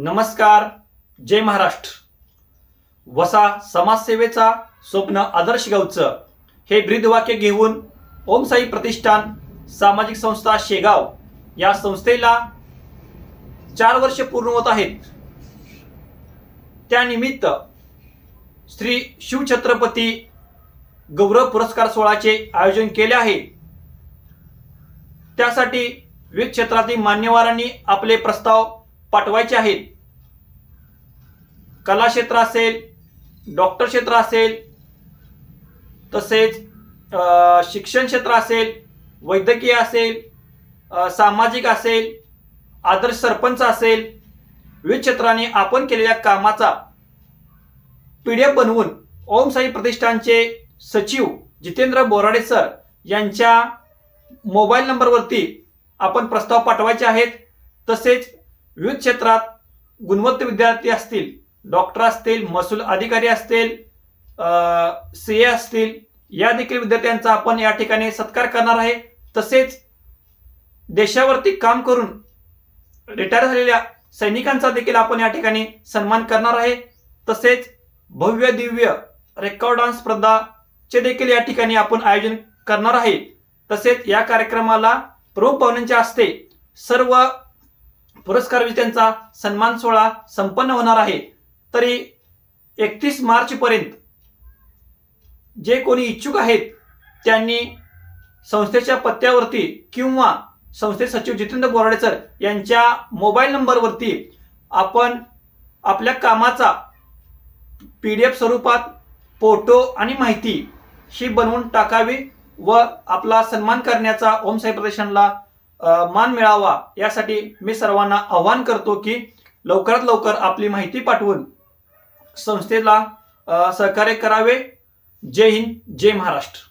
नमस्कार जय महाराष्ट्र. वसा समाजसेवेचा स्वप्न आदर्श गावचं हे ब्रीदवाक्य घेऊन ओमसाई प्रतिष्ठान सामाजिक संस्था शेगाव या संस्थेला चार वर्ष पूर्ण होत आहेत. त्यानिमित्त श्री शिवछत्रपती गौरव पुरस्कार सोहळ्याचे आयोजन केले आहे. त्यासाठी विविध क्षेत्रातील मान्यवरांनी आपले प्रस्ताव पाठवायचे आहेत. कला क्षेत्र असेल डॉक्टर क्षेत्र असेल तसेच शिक्षण क्षेत्र असेल वैद्यकीय असेल सामाजिक असेल आदर्श सरपंच असेल विविध क्षेत्राने आपण केलेल्या कामाचा पी डी एफ बनवून ओम साई प्रतिष्ठानचे सचिव जितेंद्र बोराडे सर यांच्या मोबाईल नंबरवरती आपण प्रस्ताव पाठवायचे आहेत. तसेच विविध क्षेत्रात गुणवत्त विद्यार्थी असतील डॉक्टर असतील महसूल अधिकारी असतील सी ए असतील या देखील विद्यार्थ्यांचा आपण या ठिकाणी सत्कार करणार आहे. तसेच देशावरती काम करून रिटायर झालेल्या सैनिकांचा देखील आपण या ठिकाणी सन्मान करणार आहे. तसेच भव्य दिव्य रेकॉर्ड डान्स स्पर्धाचे देखील या ठिकाणी आपण आयोजन करणार आहे. तसेच या कार्यक्रमाला प्रमुख पाहुण्यांच्या हस्ते सर्व पुरस्कार विजेत्यांचा सन्मान सोहळा संपन्न होणार आहे. तरी एकतीस मार्चपर्यंत जे कोणी इच्छुक आहेत त्यांनी संस्थेच्या पत्त्यावरती किंवा संस्थे सचिव जितेंद्र बोराडे सर यांच्या मोबाईल नंबरवरती आपण आपल्या कामाचा पी डी एफ स्वरूपात फोटो आणि माहिती ही बनवून टाकावी व आपला सन्मान करण्याचा ओम साई प्रदेशांना मान मिळावा यासाठी मी सर्वांना आवाहन करतो की लवकरात लवकर आपली माहिती पाठवून संस्थेला सहकार्य करावे. जय हिंद जय महाराष्ट्र.